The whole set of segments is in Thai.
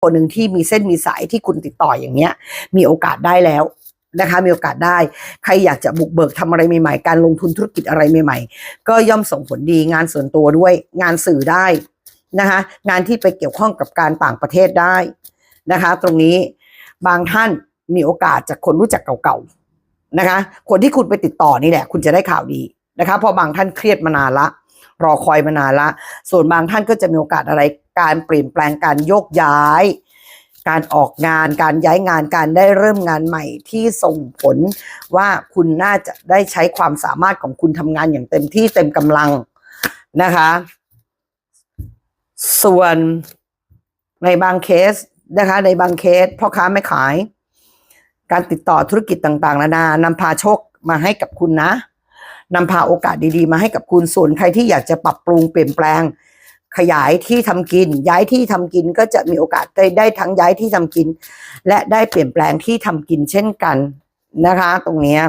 คนหนึ่งที่มีเส้นมีสายที่คุณติดต่ออย่างเงี้ย มีโอกาสได้แล้วนะคะ มีโอกาสได้ ใครอยากจะบุกเบิกทำอะไรใหม่ๆ การลงทุนธุรกิจอะไรใหม่ๆ ก็ย่อมส่งผลดีงานส่วนตัวด้วย งานสื่อได้นะคะงานที่ไปเกี่ยวข้องกับการต่างประเทศได้นะคะ ตรงนี้บางท่านมีโอกาสจากคนรู้จักเก่าๆนะคะ คนที่คุณไปติดต่อนี่แหละ คุณจะได้ข่าวดีนะคะพราะบางท่านเครียดมานานละ รอคอยมานานละ ส่วนบางท่านก็จะมีโอกาสอะไรการเปลี่ยนแปลงการโยกย้าย การออกงานการย้ายงานการได้เริ่มงานใหม่ที่ส่งผลว่าคุณน่าจะได้ใช้ความสามารถของคุณทำงานอย่างเต็มที่เต็มกำลังนะคะ ส่วนในบางเคสนะคะ ในบางเคสพ่อค้าไม่ขาย การติดต่อธุรกิจต่างๆนานานำพาโชคมาให้กับคุณนะ นำพาโอกาสดีๆ มาให้กับคุณส่วนใครที่อยากจะปรับปรุงเปลี่ยนแปลง ขยายที่ทำกิน ย้ายที่ทำกินก็จะมีโอกาสได้ได้ทั้งย้ายที่ทำกิน และได้เปลี่ยนแปลงที่ทำกินเช่นกันนะคะ ตรงนี้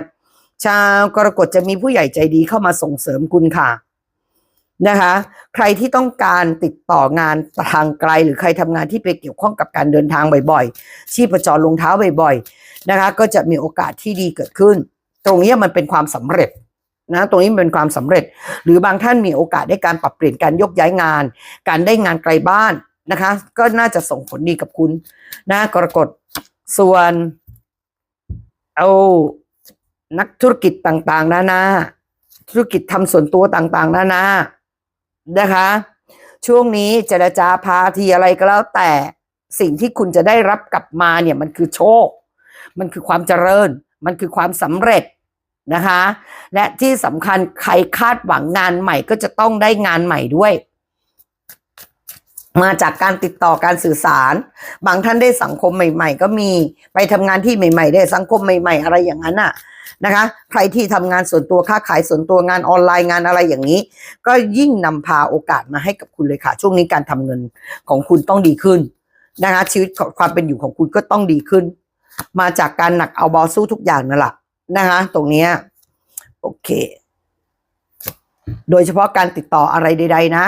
ชาวกรกฎจะมีผู้ใหญ่ใจดีเข้ามาส่งเสริมคุณค่ะนะคะ ใครที่ต้องการติดต่องานทางไกล หรือใครทำงานที่ไปเกี่ยวข้องกับการเดินทางบ่อยๆ ชีพจรลงเท้าบ่อยๆ นะคะ ก็จะมีโอกาสที่ดีเกิดขึ้น ตรงนี้มันเป็นความสำเร็จ นะตรงนี้เป็นความสำเร็จ หรือบางท่านมีโอกาสได้การปรับเปลี่ยนการยกย้ายงาน การได้งานไกลบ้านนะคะ ก็น่าจะส่งผลดีกับคุณนะกรกฎส่วนเอานักธุรกิจต่างๆนานาธุรกิจทำส่วนตัวต่างๆนานานะคะ ช่วงนี้เจรจาพาทีอะไรก็แล้วแต่สิ่งที่คุณจะได้รับกลับมาเนี่ยมันคือโชค มันคือความเจริญ มันคือความสำเร็จ นะคะ และที่สำคัญใครคาดหวังงานใหม่ก็จะต้องได้งานใหม่ด้วย มาจากการติดต่อการสื่อสาร บางท่านได้สังคมใหม่ ๆ ก็มีไปทำงานที่ใหม่ ๆ ได้สังคมใหม่ ๆ อะไรอย่างนั้นน่ะนะคะ ใครที่ทำงานส่วนตัวค้าขายส่วนตัวงานออนไลน์งานอะไรอย่างนี้ ก็ยิ่งนำพาโอกาสมาให้กับคุณเลยค่ะ ช่วงนี้การทำเงินของคุณต้องดีขึ้นนะคะชีวิตความเป็นอยู่ของคุณก็ต้องดีขึ้น มาจากการหนักเอาบาสู้ทุกอย่างนั่นแหละ นะคะ ตรงนี้โอเค โดยเฉพาะการติดต่ออะไรใด ๆ นะ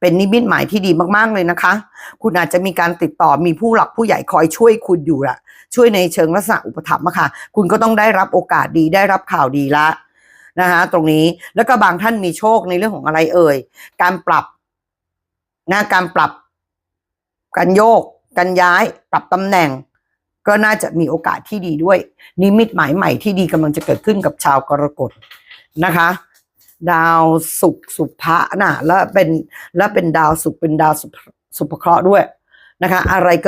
เป็นนิมิตหมายที่ดีมากๆเลยนะคะ คุณอาจจะมีการติดต่อมีผู้หลักผู้ใหญ่คอยช่วยคุณอยู่ละช่วยในเชิงลักษณะอุปถัมภ์ค่ะ คุณก็ต้องได้รับโอกาสดีได้รับข่าวดีละนะคะตรงนี้แล้วก็บางท่านมีโชคในเรื่องของอะไรเอ่ย การปรับนะการปรับ การโยก การย้าย ปรับตำแหน่ง ก็น่าจะมีโอกาสที่ดีด้วย นิมิตหมายใหม่ที่ดีกำลังจะเกิดขึ้นกับชาวกรกฎนะคะ ดาวสุขสุภะนะแล้วเป็นแล้วเป็นดาวสุขเป็นดาวสุสุภเคราะห์ด้วยนะคะ อะไรก็